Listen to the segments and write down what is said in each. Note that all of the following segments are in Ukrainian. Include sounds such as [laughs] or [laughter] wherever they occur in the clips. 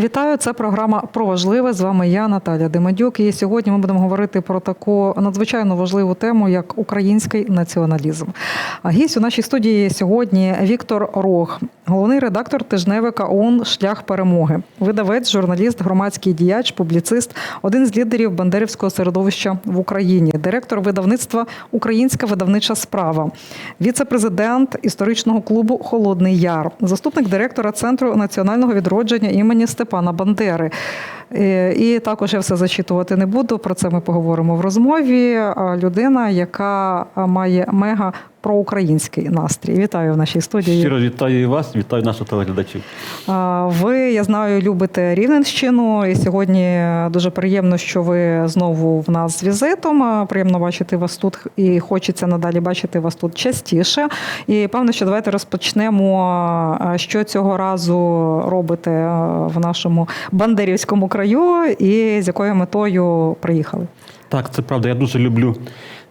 Вітаю, це програма про важливе. З вами я, Наталя Демадюк. І сьогодні ми будемо говорити про таку надзвичайно важливу тему, як український націоналізм. Гість у нашій студії сьогодні Віктор Рог, головний редактор тижневика ОУН Шлях перемоги, видавець, журналіст, громадський діяч, публіцист, один з лідерів бандерівського середовища в Україні, директор видавництва Українська видавнича справа, віце-президент історичного клубу Холодний Яр, заступник директора Центру національного відродження імені Степана Бандери. Е, І також я все зачитувати не буду. Про це ми поговоримо в розмові. Людина, яка має мега проукраїнський настрій. Вітаю в нашій студії. Щиро вітаю і вас, вітаю наших телеглядачів. Ви, я знаю, любите Рівненщину, і сьогодні дуже приємно, що ви знову в нас з візитом. Приємно бачити вас тут, і хочеться надалі бачити вас тут частіше. І певно, що давайте розпочнемо, що цього разу робите в нашому Бандерівському краю, і з якою метою приїхали. Так, це правда. Я дуже люблю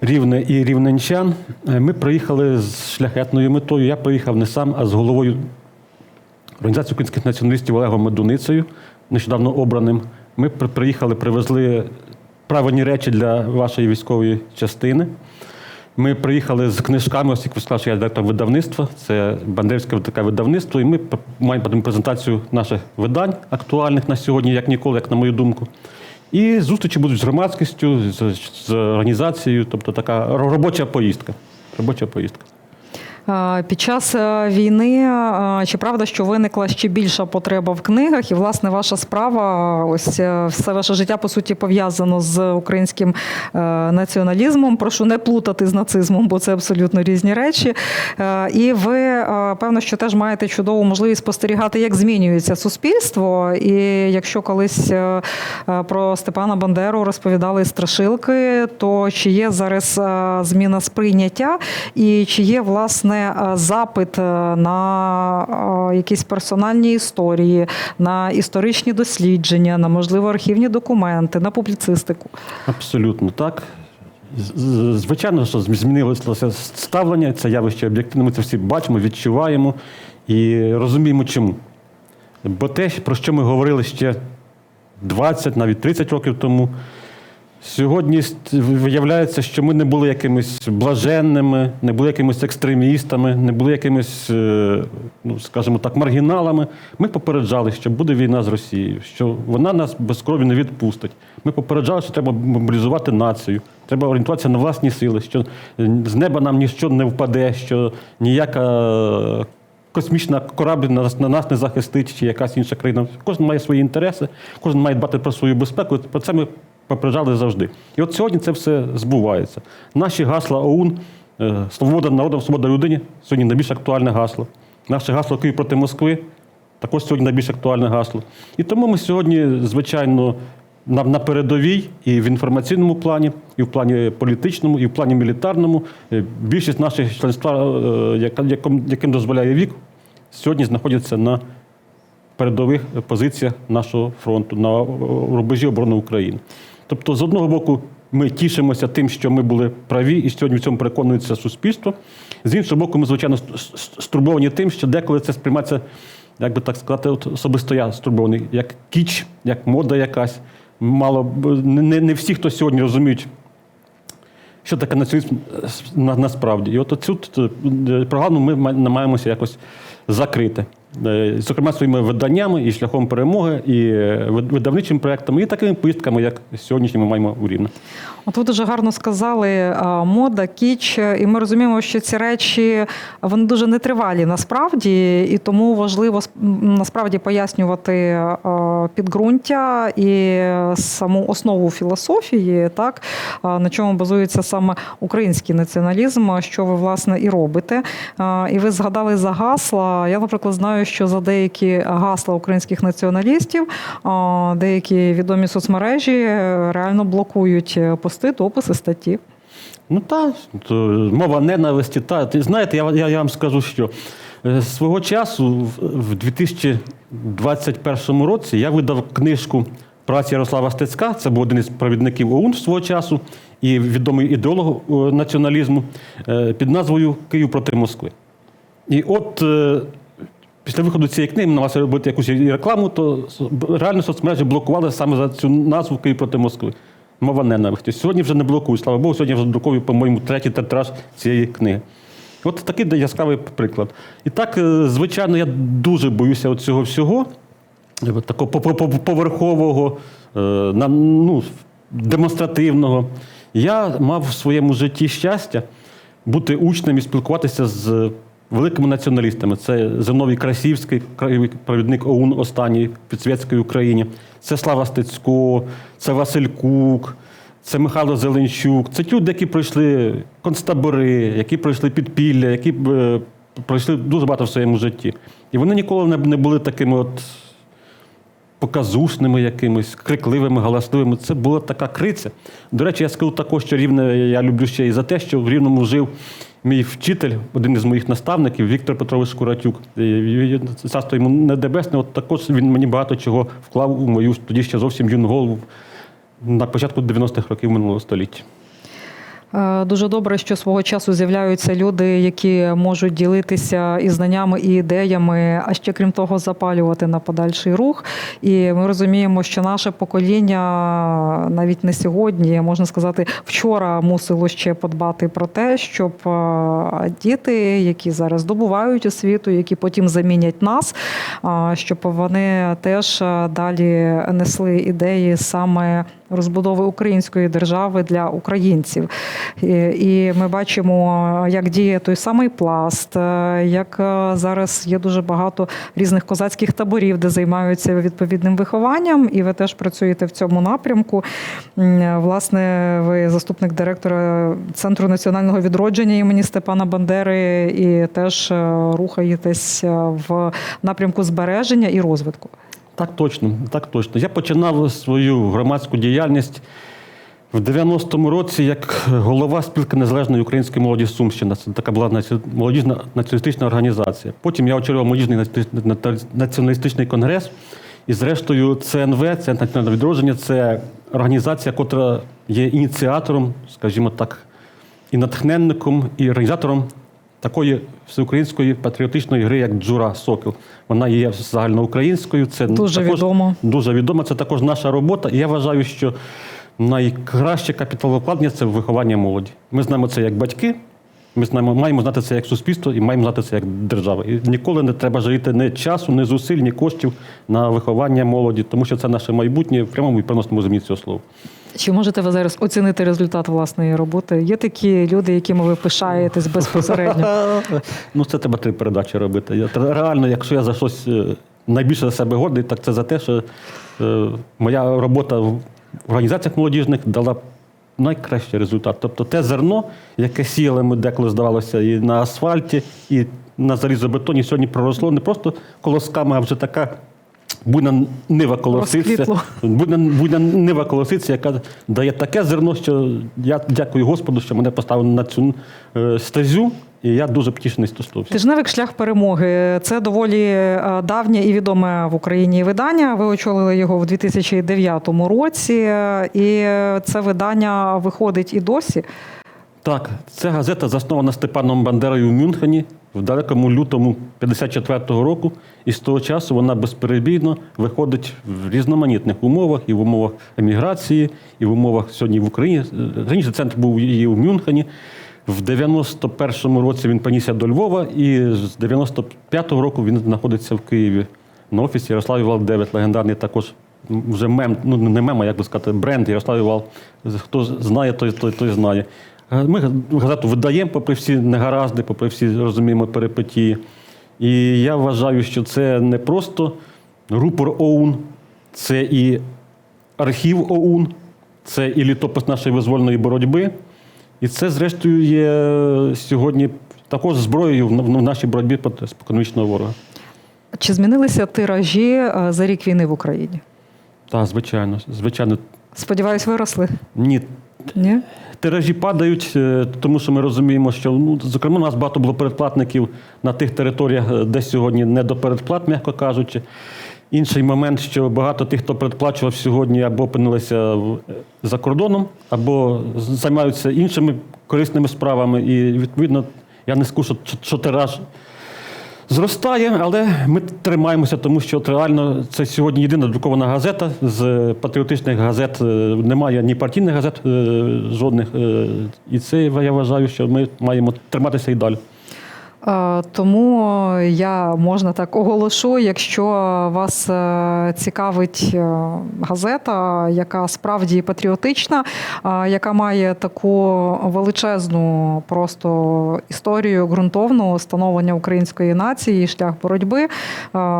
рівне і рівненчан. Е, Ми приїхали з шляхетною метою. Я приїхав не сам, а з головою організації українських націоналістів Олегом Медуницею, нещодавно обраним. Ми приїхали, привезли правильні речі для вашої військової частини. Ми приїхали з книжками, як ви сказали, що я директор видавництва, це Бандерівське таке видавництво, і ми маємо презентацію наших видань актуальних на сьогодні, як ніколи, як на мою думку. І зустрічі будуть з громадськістю, з, з організацією, тобто така робоча поїздка. Робоча поїздка. Під час е, війни чи правда, що виникла ще більша потреба в книгах, і власне ваша справа, ось е, все ваше життя по суті пов'язано з українським е, націоналізмом. Прошу не плутати з нацизмом, бо це абсолютно різні речі. Е, І ви е, певно, що теж маєте чудову можливість спостерігати, як змінюється суспільство. І якщо колись е, е, про Степана Бандеру розповідали страшилки, то чи є зараз е, зміна сприйняття, і чи є власне е, запит е, на е, якісь персональні історії, на історичні дослідження, на можливо архівні документи, на публіцистику? Абсолютно так. Звичайно, що змінилося ставлення, це явище об'єктивне, ми це всі бачимо, відчуваємо і розуміємо, чому. Бо те, про що ми говорили ще 20, навіть 30 років тому, сьогодні виявляється, що ми не були якимись блаженними, не були якимись екстремістами, не були якимись, е, ну, скажімо так, маргіналами. Ми попереджали, що буде війна з Росією, що вона нас без крові не відпустить. Ми попереджали, що треба мобілізувати націю, треба орієнтуватися на власні сили, що з неба нам ніщо не впаде, що ніяка космічна корабль на нас не захистить, чи якась інша країна. Кожен має свої інтереси, кожен має дбати про свою безпеку. Про це ми попереджали завжди. І от сьогодні це все збувається. Наші гасла ОУН, е, свобода народу, свобода людині сьогодні найбільш актуальне гасло. Наше гасло Київ проти Москви також сьогодні найбільш актуальне гасло. І тому ми сьогодні, звичайно, на, на передовій і в інформаційному плані, і в плані політичному, і в плані мілітарному. Е, Більшість наших членства, е, яким, яким дозволяє вік, сьогодні знаходяться на передових позиціях нашого фронту, на рубежі оборони України. Тобто, з одного боку, ми тішимося тим, що ми були праві, і сьогодні в цьому переконується суспільство. З іншого боку, ми, звичайно, ст- ст- стурбовані тим, що деколи це сприймається, як би так сказати, от особисто я стурбований, як кіч, як мода якась. Мало не, не- всі, хто сьогодні розуміють, що таке націоналізм е, насправді. І от цю е, програму ми ма- намагаємося якось закрити. Е, Зокрема, своїми виданнями і шляхом перемоги, і вид- видавничими проектами, і такими поїздками, як сьогоднішні ми маємо у Рівне. От ви дуже гарно сказали мода, кіч, і ми розуміємо, що ці речі вони дуже нетривалі насправді, і тому важливо насправді пояснювати підґрунтя і саму основу філософії, так на чому базується саме український націоналізм, що ви власне і робите. І ви згадали за гасла. Я, наприклад, знаю, що за деякі гасла українських націоналістів деякі відомі соцмережі е, реально блокують е, пости, дописи, статті. Ну так, мова ненависті. Та. Знаєте, я, я, я вам скажу, що е, свого часу, в, в 2021 році, я видав книжку праці Ярослава Стецька, це був один із провідників ОУН свого часу, і відомий ідеолог е, націоналізму, е, під назвою Київ проти Москви. І от після виходу цієї книги намагався робити якусь рекламу, то реально соцмережі блокували саме за цю назву Київ проти Москви. Мова ненависті. Сьогодні вже не блокують, слава Богу, сьогодні вже друкую, по-моєму, третій титраж цієї книги. От такий яскравий приклад. І так, е, звичайно, я дуже боюся цього всього, е, такого по- по- по- поверхового, е, ну, демонстративного. Я мав в своєму житті щастя бути учнем і спілкуватися з великими націоналістами. Це Зиновій Красівський, провідник ОУН останній в підсвітській Україні. Це Слава Стецько, це Василь Кук, це Михайло Зеленчук. Це люди, які пройшли концтабори, які пройшли підпілля, які е, пройшли дуже багато в своєму житті. І вони ніколи не були такими от показушними якимись, крикливими, галасливими. Це була така криця. До речі, я скажу також, що рівне я люблю ще і за те, що в Рівному жив мій вчитель, один із моїх наставників, Віктор Петрович Куратюк. І- Царство йому небесне, от також він мені багато чого вклав у мою тоді ще зовсім юну голову на початку 90-х років минулого століття. Е, Дуже добре, що свого часу з'являються люди, які можуть ділитися і знаннями, і ідеями, а ще крім того, запалювати на подальший рух. І ми розуміємо, що наше покоління навіть не сьогодні, можна сказати, вчора мусило ще подбати про те, щоб е, діти, які зараз здобувають освіту, які потім замінять нас, а, щоб вони теж е, далі несли ідеї саме розбудови української держави для українців. І- ми бачимо, як діє той самий пласт, е, як е, зараз є дуже багато різних козацьких таборів, де займаються відповідним вихованням, і ви теж працюєте в цьому напрямку. Власне, ви заступник директора Центру національного відродження імені Степана Бандери, і теж е, рухаєтесь в напрямку збереження і розвитку. Так точно, так точно. Я починав свою громадську діяльність в 90-му році як голова спілки незалежної української молоді Сумщина. Це така була молодіжна націоналістична організація. Потім я очолював молодіжний націоналістичний конгрес. І зрештою, ЦНВ, це національне відродження, це організація, яка є ініціатором, скажімо так, і натхненником, і організатором такої всеукраїнської патріотичної гри, як Джура Сокіл. Вона є загальноукраїнською. Це Дуже також відомо. Дуже відомо. Це також наша робота. І я вважаю, що найкраще капіталовкладення це виховання молоді. Ми знаємо це як батьки. Ми знаємо, маємо знати це як суспільство і маємо знати це як держава. І ніколи не треба жаліти ні часу, ні зусиль, ні коштів на виховання молоді, тому що це наше майбутнє в прямому і переносному змі цього слова. Чи можете ви зараз оцінити результат власної роботи? Є такі люди, якими ви пишаєтесь безпосередньо? [laughs] Ну, це треба три передачі робити. Реально, якщо я за щось е, найбільше за себе гордий, так це за те, що е, моя робота в організаціях молодіжних дала найкращий результат. Тобто те зерно, яке сіяли ми деколи здавалося і на асфальті, і на залізобетоні, сьогодні проросло не просто колосками, а вже така. Буйна нива колоситься, буйна, буйна нива колоситься, яка дає таке зерно, що я дякую Господу, що мене поставили на цю е, стезю, і я дуже потішений стосовно. Тижневик шлях перемоги це доволі е, давнє і відоме в Україні видання. Ви очолили його в 2009 році, е, і це видання виходить і досі. Так, ця газета заснована Степаном Бандерою в Мюнхені в далекому лютому 54-го року, і з того часу вона безперебійно виходить в різноманітних умовах, і в умовах еміграції, і в умовах сьогодні в Україні. Раніше центр був і в Мюнхені. В 91-му році він понісся до Львова, і з 95-го року він знаходиться в Києві на офісі Ярославі Вал 9, легендарний також вже мем, ну не мем, як би сказати, бренд Ярославі Вал. Хто знає, той, той, той знає. Е, Ми газету видаємо попри всі негаразди, попри всі розуміємо перипетії. І я вважаю, що це не просто рупор ОУН, це і архів ОУН, це і літопис нашої визвольної боротьби. І це, зрештою, є сьогодні також зброєю в нашій боротьбі проти споконвічного ворога. Чи змінилися тиражі е, за рік війни в Україні? Так, звичайно, звичайно. Сподіваюсь, виросли? Ні, Ні? Тиражі падають, е, тому що ми розуміємо, що ну, зокрема у нас багато було передплатників на тих територіях, е, де сьогодні не до передплат, м'яко кажучи. Інший момент, що багато тих, хто передплачував сьогодні, або опинилися за кордоном, або займаються іншими корисними справами. І відповідно я не що, що тираж Зростає, але ми тримаємося, тому що от реально це сьогодні єдина друкована газета з патріотичних газет. е, Немає ні партійних газет е, жодних. е, І це я вважаю, що ми маємо триматися і далі. Е, Тому я можна так оголошу, якщо вас е, цікавить е, газета, яка справді патріотична, яка має таку величезну просто історію ґрунтовну становлення української нації, шлях боротьби,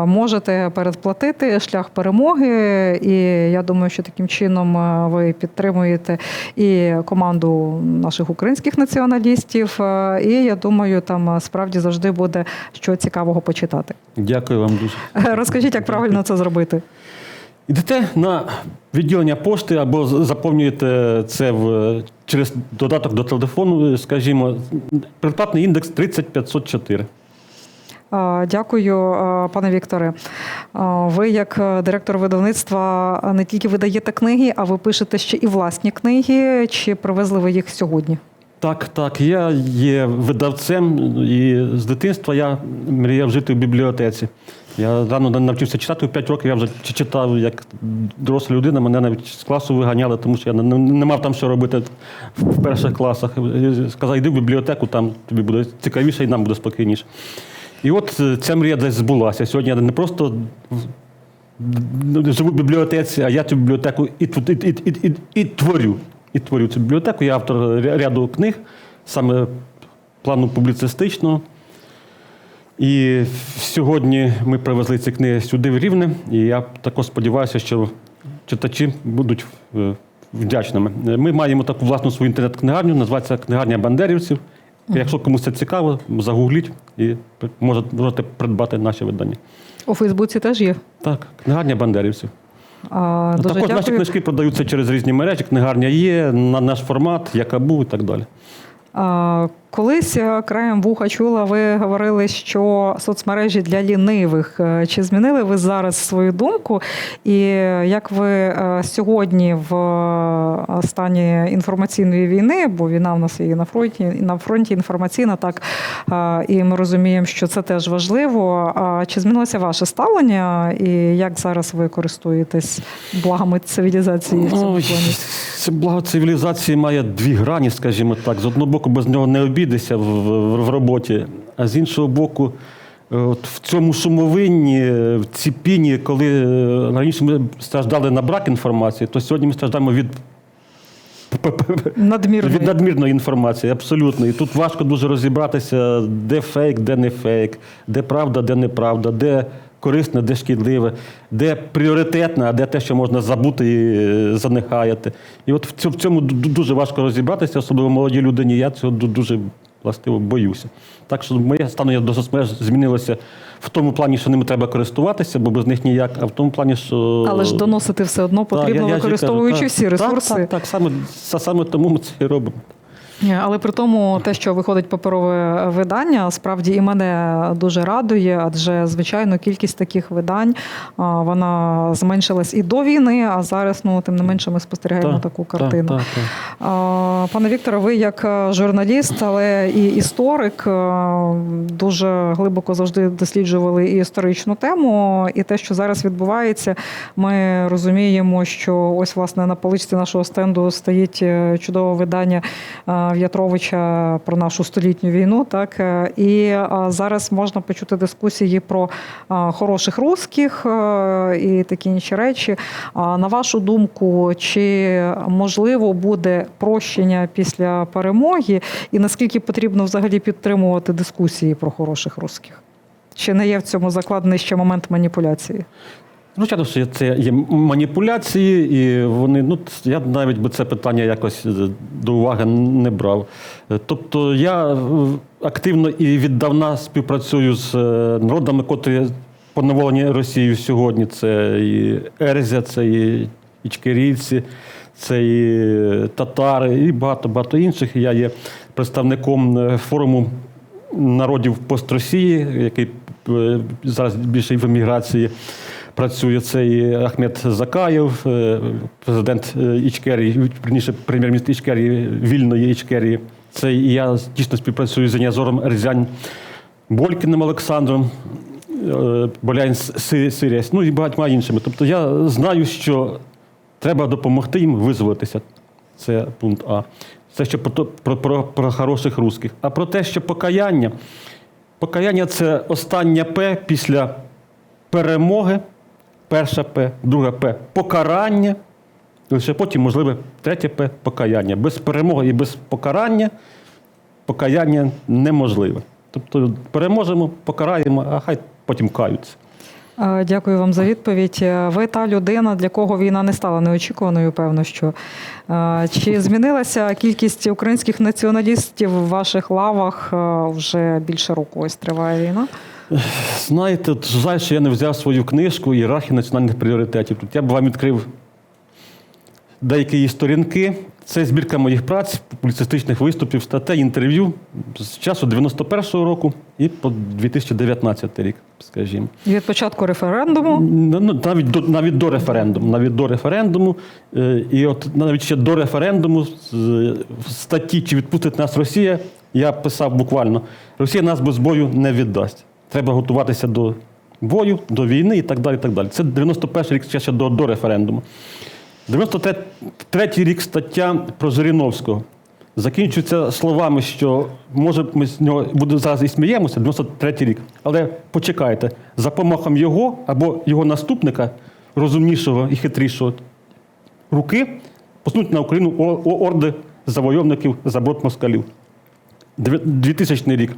можете передплатити шлях перемоги. І я думаю, що таким чином ви підтримуєте і команду наших українських націоналістів. І я думаю, там е, завжди буде що цікавого почитати. Дякую вам дуже. Розкажіть, як правильно це зробити? Йдете на відділення пошти або заповнюєте це в, через додаток до телефону, скажімо, предплатний індекс 30504. Е, Дякую, е, пане Вікторе. Е, Ви, як е, директор видавництва, е, не тільки видаєте книги, а ви пишете ще і власні книги. Чи привезли ви їх сьогодні? Так, так. Я є видавцем, і з дитинства я мріяв жити в бібліотеці. Я рано навчився читати, у 5 років я вже читав як доросла людина, мене навіть з класу виганяли, тому що я не, не мав там що робити в в перших класах. Сказав, йди в бібліотеку, там тобі буде цікавіше і нам буде спокійніше. І от е, ця мрія десь збулася. Сьогодні я не просто живу в бібліотеці, а я цю бібліотеку і, і, і, і, і, і творю. І творю цю бібліотеку. Я автор ряду книг, саме плану публіцистичного. І сьогодні ми привезли ці книги сюди в Рівне, і я також сподіваюся, що читачі будуть е, вдячними. Ми маємо таку власну свою інтернет-книгарню, називається Книгарня Бандерівців. Якщо комусь це цікаво, загугліть і можете, можете придбати наші видання. У Фейсбуці теж є. Так, книгарня Бандерівців. А, Дуже Також наші книжки продаються через різні мережі. Книгарня є, на наш формат, яка був і так далі. А, Колись е, краєм вуха чула, ви говорили, що соцмережі для лінивих. Е, Чи змінили ви зараз свою думку? І як ви е, сьогодні в стані інформаційної війни, бо війна в нас і на фронті, і на фронті інформаційна, так і ми розуміємо, що це теж важливо. Чи змінилося ваше ставлення, і як зараз ви користуєтесь благами цивілізації в цьому плані? Це благо цивілізації має дві грані, скажімо так. З одного боку, без нього не обійдешся в, в, в роботі, а з іншого боку, е, от в цьому шумовинні, е, в цій піні, коли е, раніше ми страждали на брак інформації, то сьогодні ми страждаємо від Надмірної. від надмірної інформації, абсолютно. І тут важко дуже розібратися, де фейк, де не фейк, де правда, де неправда, де корисне, де шкідливе, де пріоритетне, а де те, що можна забути і е, занехаяти. І от в цьому, дуже важко розібратися, особливо молодій людині. Я цього дуже властиво боюся. Так що моє ставлення до соцмереж змінилося в тому плані, що ними треба користуватися, бо без них ніяк, а в тому плані, що Але ж доносити все одно Так, потрібно, я- я ж і кажу, використовуючи всі ресурси. Так, так, так саме, саме тому ми це і робимо. Ні, Але при тому, те, що виходить паперове видання, справді і мене дуже радує, адже звичайно кількість таких видань вона зменшилась і до війни, а зараз, ну тим не менше, ми спостерігаємо Так, таку картину. так, так. А, Пане Вікторе, ви як е, журналіст, але і історик е, дуже глибоко завжди досліджували і історичну тему. І те, що зараз відбувається, ми розуміємо, що ось власне на поличці нашого стенду стоїть е, чудове видання е, В'ятровича про нашу столітню війну. Так е, і зараз можна почути дискусії про хороших русських е, і такі інші речі. На вашу думку, чи можливо буде прощення після перемоги, і наскільки потрібно взагалі підтримувати дискусії про хороших русських? Чи не є в цьому закладений ще момент маніпуляції? Звичайно, що це є маніпуляції, і вони, ну, я навіть би це питання якось е, до уваги не брав. Тобто я е, активно і віддавна співпрацюю з е, народами, котрі поневолені Росією сьогодні. Це і Ерзя, це і ічкерійці, це і татари, і багато-багато інших. Я є представником форуму народів постросії, який зараз більше в еміграції працює. Це і Ахмед Закаєв, е, президент е, Ічкерії, верніше прем'єр-міністр Ічкерії, вільної Ічкерії. Це і я дійсно співпрацюю з Янязором Рзянь. Болькіним Олександром, е, Болян Си- Сиріяс, ну і багатьма іншими. Тобто я знаю, що треба допомогти їм визволитися. Це пункт А. Це ще про, про, про, про хороших русських. А про те, що покаяння. Покаяння це останнє П після перемоги. Перша П, друга П покарання. Лише потім, можливе, третє П покаяння. Без перемоги і без покарання покаяння неможливе. Тобто переможемо, покараємо, а хай потім каються. Е, Дякую вам за відповідь. Е, Ви та людина, для кого війна не стала неочікуваною, певно, що Е, чи змінилася кількість українських націоналістів в ваших лавах вже більше року? Ось триває війна. Знаєте, жаль, що я не взяв свою книжку «Ієрархія національних пріоритетів. Тут я б вам відкрив деякі її сторінки. Це збірка моїх праць, публіцистичних виступів, статей, інтерв'ю з часу 91-го року і по 2019 рік, скажімо. Від початку референдуму Ну, ну, навіть до навіть до референдуму. Навіть до референдуму. Е, І от навіть ще до референдуму в статті Чи відпустить нас Росія, я писав буквально: Росія нас без бою не віддасть. Треба готуватися до бою, до війни і так далі. Так далі. Це 91 рік ще до, до референдуму. 93 рік стаття про Жириновського. Закінчується словами, що може ми з нього буде зараз і сміємося, 93 рік. Але почекайте, за помахом його або його наступника, розумнішого і хитрішого руки, поснуть на Україну орди завойовників заброд москалів. Дві- 2000 рік.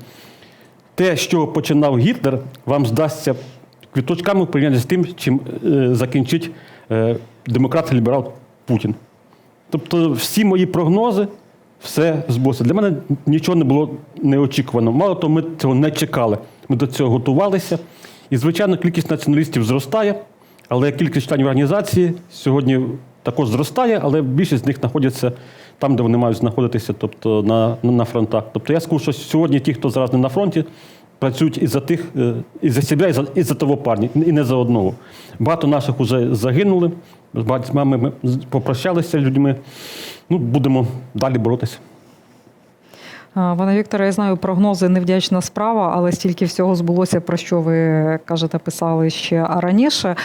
Те, що починав Гітлер, вам здасться квіточками в порівнянні з тим, чим е, закінчить е, демократ-ліберал Путін. Тобто всі мої прогнози, все збулося. Для мене нічого не було неочікувано. Мало того, ми цього не чекали. Ми до цього готувалися. І, звичайно, кількість націоналістів зростає, але кількість членів організації сьогодні також зростає, але більшість з них знаходяться там, де вони мають знаходитися, тобто на, на, фронтах. Тобто я скажу, що сьогодні ті, хто зараз не на фронті, працюють і за тих, е, і за себе, і за, і за того парня, і не за одного. Багато наших вже загинули, з багатьма ми попрощалися з людьми. Ну, будемо далі боротися. Пане Вікторе, я знаю, прогнози невдячна справа, але стільки всього збулося, про що ви кажете, писали ще раніше.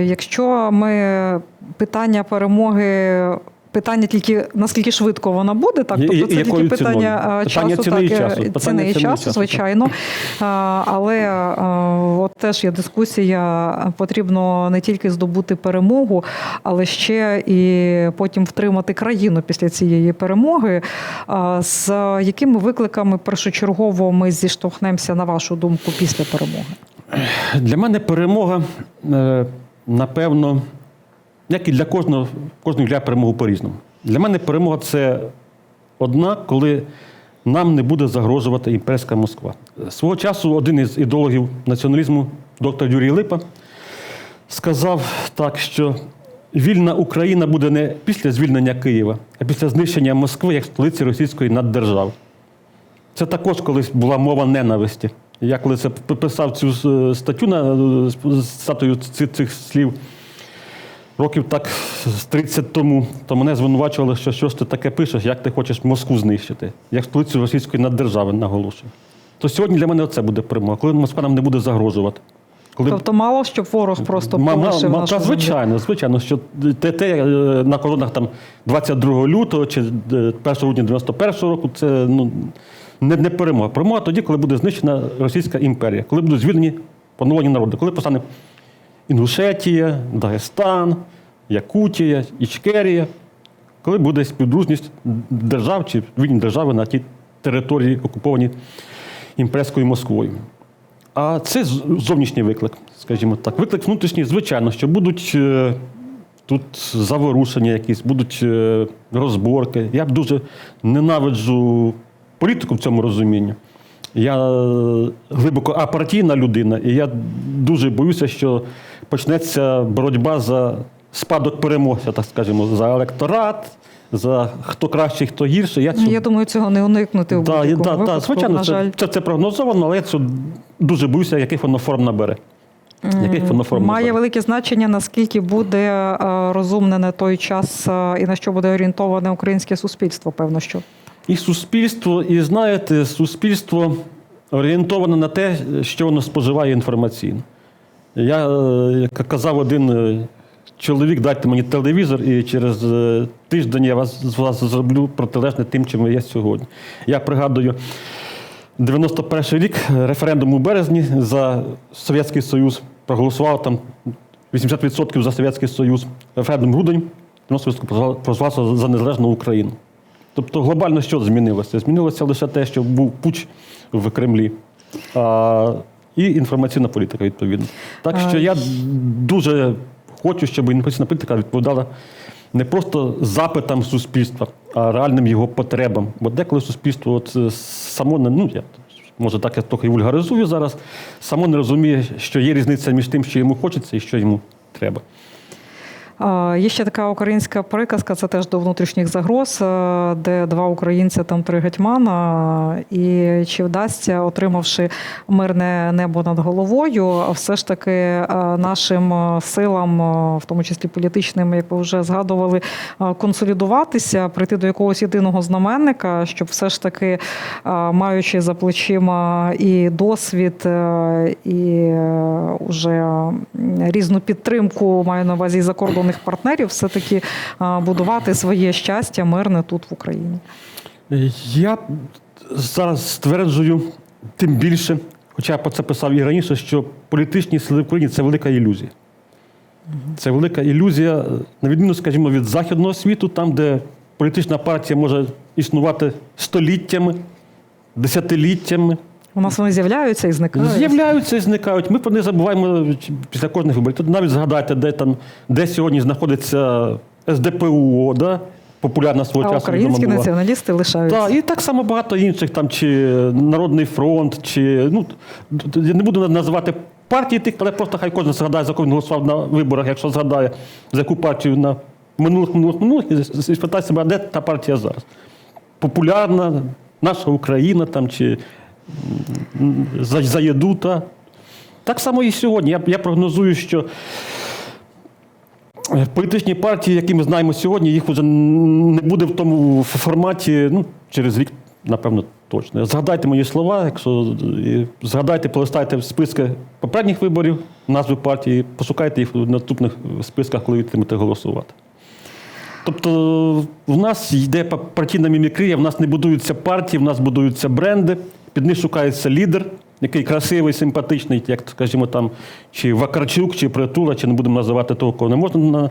Якщо ми питання перемоги. Питання тільки наскільки швидко вона буде, так тобто це тільки питання ціною? Питання часу, ціни так, і е, часу. Питання ціни і часу, звичайно. Але а, от теж є дискусія. Потрібно не тільки здобути перемогу, але ще і потім втримати країну після цієї перемоги. А, З якими викликами першочергово ми зіштовхнемося, на вашу думку, після перемоги? Для мене перемога, е, напевно, як і для кожного, кожен для перемогу по-різному. Для мене перемога це одна, коли нам не буде загрожувати імперська Москва. Свого часу один із ідеологів націоналізму, доктор Юрій Липа, сказав так, що вільна Україна буде не після звільнення Києва, а після знищення Москви як столиці російської наддержави. Це також колись була мова ненависті. Я коли це писав цю е, статтю на е, цих, цих слів років так з 30 тому, то мене звинувачували, що щось ти таке пишеш, як ти хочеш Москву знищити, як столицю російської наддержави наголошую. То сьогодні для мене це буде перемога, коли Москва нам не буде загрожувати. Коли Тобто мало, щоб ворог просто полишив нашу та, землю? звичайно, звичайно, що те, те е, на кордонах там 22 лютого чи е, 1 грудня 91 року це ну, не, не перемога. Перемога тоді, коли буде знищена Російська імперія, коли будуть звільнені поновані народи, коли постане Інгушетія, Дагестан, Якутія, Ічкерія, коли буде співдружність держав чи вільні держави на тій території, окуповані імперською Москвою. А це зовнішній виклик, скажімо так. Виклик внутрішній, звичайно, що будуть е, тут заворушення якісь, будуть е, розборки. Я б дуже ненавиджу політику в цьому розумінні. Я е, глибоко апартійна людина, і я дуже боюся, що почнеться боротьба за спадок переможця, так скажімо, за електорат, за хто кращий, хто гірший. Я цього Я думаю, цього не уникнути в Да, будь-якому да, випадку, да, звичайно, на жаль. це, це, це прогнозовано, але я це дуже боюся, яких воно форм набере. Яких Має велике значення, наскільки буде е, розумнене той час е, і на що буде орієнтоване українське суспільство, певно, що. І суспільство, і знаєте, суспільство орієнтоване на те, що воно споживає інформаційно. Я е, як казав один е, чоловік, дайте мені телевізор, і через е, тиждень я вас, вас зроблю протилежне тим, чим є сьогодні. Я пригадую 91 рік, референдум у березні за Совєтський Союз. Проголосував там 80% за Совєтський Союз. Референдум грудень 90% проголосував за незалежну Україну. Тобто глобально що змінилося? Змінилося лише те, що був пуч в Кремлі. А, і інформаційна політика, відповідно. Так що я дуже хочу, щоб інформаційна політика відповідала не просто запитам суспільства, а реальним його потребам. Бо деколи суспільство от, е, само не ну я може так я трохи вульгаризую зараз, само не розуміє, що є різниця між тим, що йому хочеться і що йому треба. Є ще така українська приказка, це теж до внутрішніх загроз, е, де два українця там три гетьмана. І чи вдасться, отримавши мирне небо над головою, все ж таки е, нашим е, силам, в тому числі політичним, як ви вже згадували, консолідуватися, прийти до якогось єдиного знаменника, щоб все ж таки, маючи за плечима і досвід, і е, уже різну підтримку, маю на увазі і закордонних партнерів, все-таки е, будувати своє щастя мирне тут в Україні. Я зараз стверджую тим більше, хоча я про це писав і раніше, що політичні сили в Україні це велика ілюзія. Це велика ілюзія, на відміну, скажімо, від західного світу, там, де політична партія може існувати століттями, десятиліттями. У нас вони з'являються і зникають. З'являються і зникають. Ми про них забуваємо після кожних виборів. Тут навіть згадайте, де там, де сьогодні знаходиться СДПУ, да? популярна свого А часу. українські була. націоналісти лишаються. Так, і так само багато інших, там, чи Народний фронт, чи ну, я не буду називати партії тих, але просто хай кожен згадає, за кого він голосував на виборах, якщо згадає, за яку партію на минулих, минулих, минулих, і спитає себе, а де та партія зараз? Популярна, наша Україна там, чи за, за єду, та. Так само і сьогодні. Я, я прогнозую, що Е, Політичні партії, які ми знаємо сьогодні, їх вже не буде в тому форматі ну, через рік, напевно, точно. Згадайте мої слова, якщо згадайте, полистайте списки попередніх виборів, назви партії, пошукайте їх в наступних списках, коли відтримете голосувати. Тобто в нас йде партійна мімікрія, в нас не будуються партії, в нас будуються бренди, під них шукається лідер, який красивий, симпатичний, як, скажімо, там, чи Вакарчук, чи Притула, чи не будемо називати того, кого не можна на,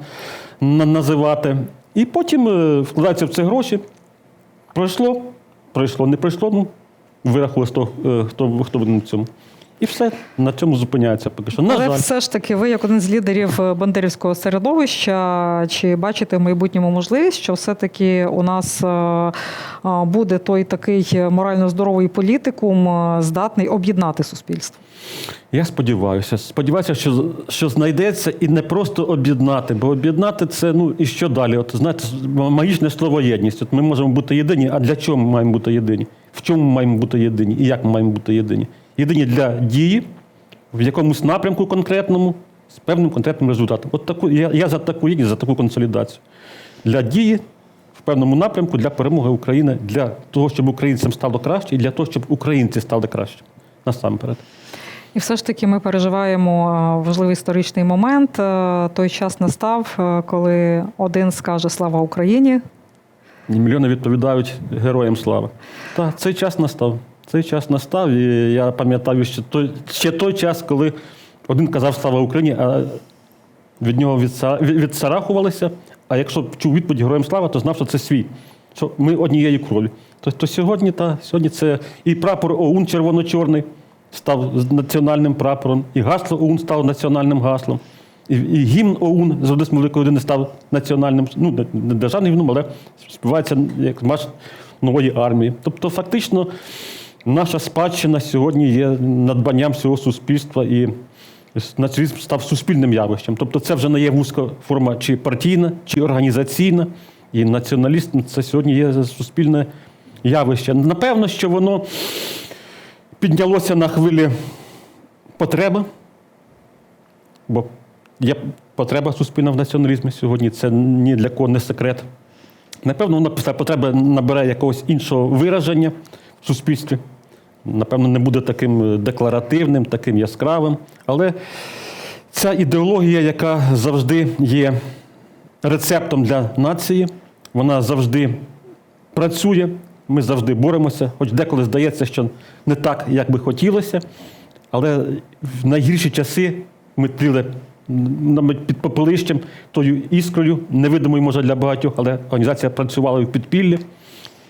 на, називати. І потім е, вкладаються в це гроші. Пройшло, пройшло, не пройшло, ну, вирахували хто, е, хто, хто буде на цьому. І все, на цьому зупиняється поки що. На Але жаль. все ж таки, ви, як один з лідерів е, бандерівського середовища, чи бачите в майбутньому можливість, що все-таки у нас е, е, буде той такий морально здоровий політикум, здатний об'єднати суспільство? Я сподіваюся. Сподіваюся, що, що знайдеться і не просто об'єднати, бо об'єднати це ну і що далі? От знаєте, магічне слово єдність. От ми можемо бути єдині. А для чого ми маємо бути єдині? В чому ми маємо бути єдині? І як ми маємо бути єдині? Єдині для дії в якомусь напрямку конкретному з певним конкретним результатом. От таку я, я за таку єдність, за таку консолідацію. Для дії в певному напрямку для перемоги України, для того, щоб українцям стало краще, і для того, щоб українці стали краще. Насамперед. І все ж таки ми переживаємо е, важливий історичний момент. Е, Той час настав, е, коли один скаже Слава Україні, І мільйони відповідають героям слави. Так, цей час настав. Цей час настав, і я пам'ятаю ще той, ще той час, коли один казав Слава Україні, а від нього відса- відсарахувалися. А якщо чув відповідь героям слава, то знав, що це свій, що ми однієї крові. То, то сьогодні, та, сьогодні це і прапор ОУН червоно-чорний став національним прапором, і гасло ОУН стало національним гаслом. І, і гімн ОУН з Одеси Великої Одини став національним, ну, не державним гімном, але співається як марш нової армії. Тобто, фактично, наша спадщина сьогодні є надбанням всього суспільства і націоналізм став суспільним явищем. Тобто, це вже не є вузька форма чи партійна, чи організаційна. І націоналізм це сьогодні є суспільне явище. Напевно, що воно піднялося на хвилі потреби, бо є потреба суспільна в націоналізмі сьогодні, це ні для кого не секрет. Напевно, вона після потреби набере якогось іншого вираження в суспільстві. Напевно, не буде таким декларативним, таким яскравим. Але ця ідеологія, яка завжди є рецептом для нації, вона завжди працює, ми завжди боремося, хоч деколи здається, що не так, як би хотілося. Але в найгірші часи ми тліли м, під попелищем тою іскрою, невидимою, може, для багатьох, але організація працювала в підпіллі і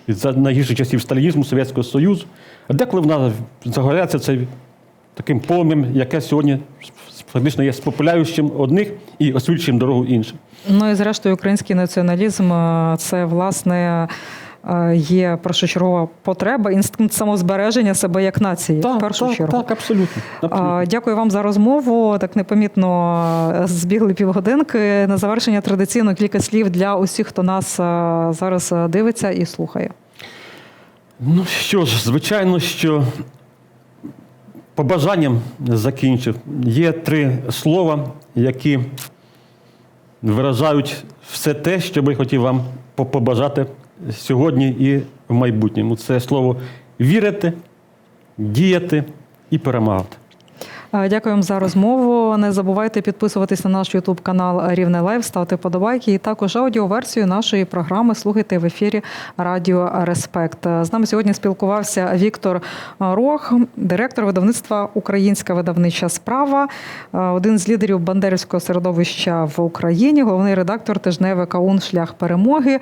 за найгірших часів сталінізму, Совєтського Союзу. А деколи вона загоряється цей таким полум'ям, яке сьогодні фактично є спопуляючим одних і освічуючим дорогу іншим. Ну і зрештою, український націоналізм е, це власне. Е, Є першочергова потреба, інстинкт самозбереження себе як нації в першу так, чергу. Так, абсолютно. абсолютно. Дякую вам за розмову. Так непомітно е, збігли півгодинки. На завершення традиційно кілька слів для усіх, хто нас е, зараз е, дивиться і слухає. Ну що ж, звичайно, що побажанням закінчив. Є три слова, які виражають все те, що би хотів вам побажати сьогодні і в майбутньому. Це слово вірити, діяти і перемагати. Е, Дякуємо за розмову. Не забувайте підписуватись на наш Ютуб канал Рівне Лайв, ставити подобайки і також аудіоверсію нашої програми слухайте в ефірі Радіо Респект. Е, З нами сьогодні спілкувався Віктор Рох, директор видавництва Українська видавнича справа, е, один з лідерів бандерівського середовища в Україні, головний редактор тижневика Каун Шлях перемоги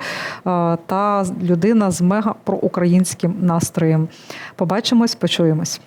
та людина з мега проукраїнським настроєм. Побачимось, почуємось.